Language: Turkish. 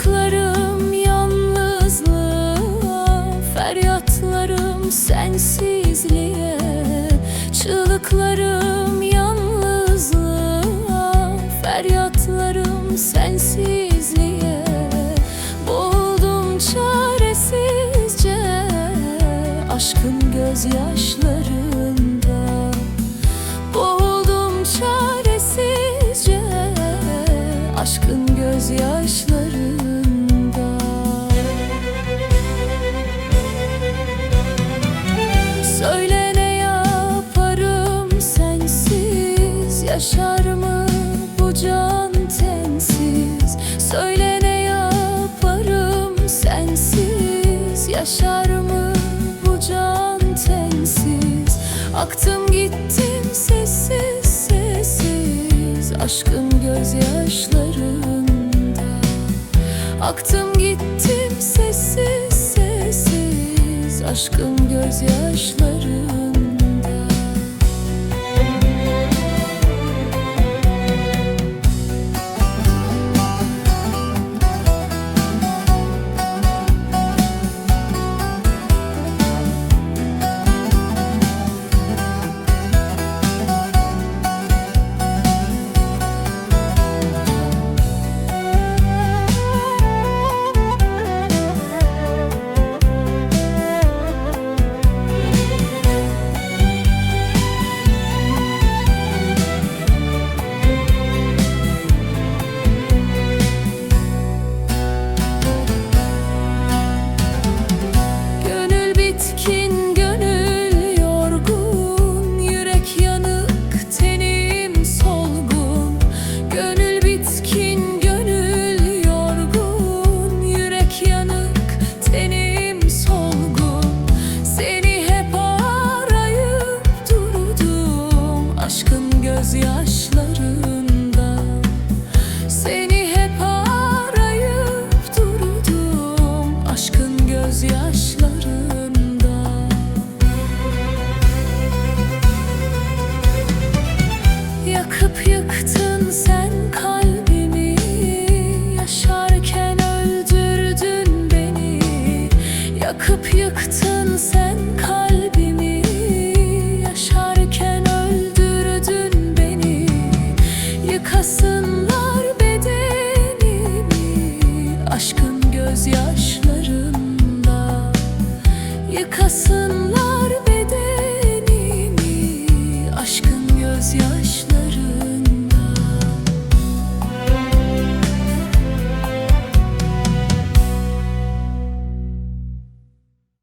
Şarkılarım yalnızlığa Feryatlarım sensizliğe. Çığlıklarım yalnızlığa Feryatlarım sensizliğe. Boğuldum çaresizce Aşkın gözyaşları Yaşar mı bu can tensiz? Söyle ne yaparım sensiz? Yaşar mı bu can tensiz? Aktım gittim sessiz sessiz Aşkın gözyaşlarında. Aktım gittim sessiz sessiz Aşkın gözyaşlarında Aşkın gözyaşlarında. Seni hep arayıp durdum Aşkın gözyaşlarında. Yakıp yıktın sen kalbimi Yaşarken öldürdün beni. Yakıp yıktın yarınlar